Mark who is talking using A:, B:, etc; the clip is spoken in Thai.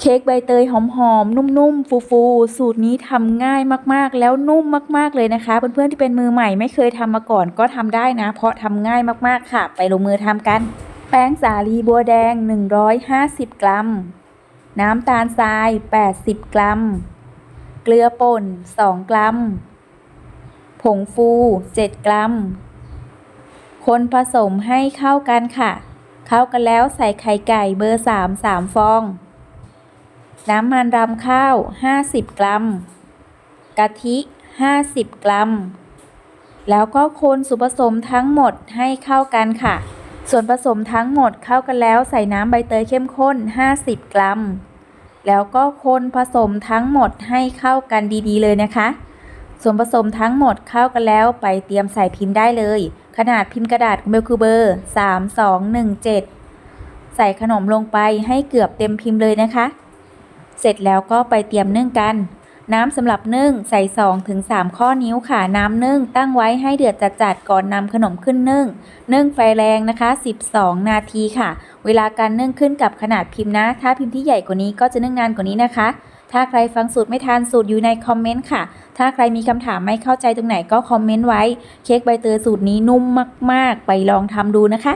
A: เค้กใบเตยหอมๆ นุ่มๆ ฟูๆ สูตรนี้ทำง่ายมากๆ แล้วนุ่มมากๆ เลยนะคะ เพื่อนๆ ที่เป็นมือใหม่ไม่เคยทำมาก่อนก็ทำได้นะ เพราะทำง่ายมากๆ ค่ะ ไปลงมือทำกัน แป้งสาลีบัวแดง 150 กรัม น้ำตาลทราย 80 กรัม เกลือป่น 2 กรัม ผงฟู 7 กรัม คนผสมให้เข้ากันค่ะ เข้ากันแล้วใส่ไข่ไก่เบอร์ 3 3 ฟอง น้ำมันรำข้าว 50 กรัม กะทิ 50 กรัม แล้วก็คนส่วนผสมทั้งหมดให้เข้ากันค่ะ ส่วนผสมทั้งหมดเข้ากันแล้วใส่น้ำใบเตยเข้มข้น 50 กรัม แล้วก็คนผสมทั้งหมดให้เข้ากันดีๆเลยนะคะ ส่วนผสมทั้งหมดเข้ากันแล้วไปเตรียมใส่พิมพ์ได้เลย ขนาดพิมพ์กระดาษเบลคือเบอร์3217 ใส่ขนมลงไปให้เกือบเต็มพิมพ์เลยนะคะ เสร็จแล้วก็ไปเตรียมนึ่งกัน น้ำสำหรับนึ่งใส่2ถึง3ข้อนิ้วค่ะน้ำนึ่งตั้งไว้ให้เดือดจัดๆก่อนนำขนมขึ้นนึ่ง นึ่งไฟแรงนะคะ 12 นาทีค่ะ เวลาการนึ่งขึ้นกับขนาดพิมพ์นะ ถ้าพิมพ์ที่ใหญ่กว่านี้ก็จะนึ่งนานกว่านี้นะคะ ถ้าใครฟังสูตรไม่ทันสูตรอยู่ในคอมเมนต์ค่ะ ถ้าใครมีคำถามไม่เข้าใจตรงไหนก็คอมเมนต์ไว้ เค้กใบเตยสูตรนี้นุ่มมาก ๆ ไปลองทำดูนะคะ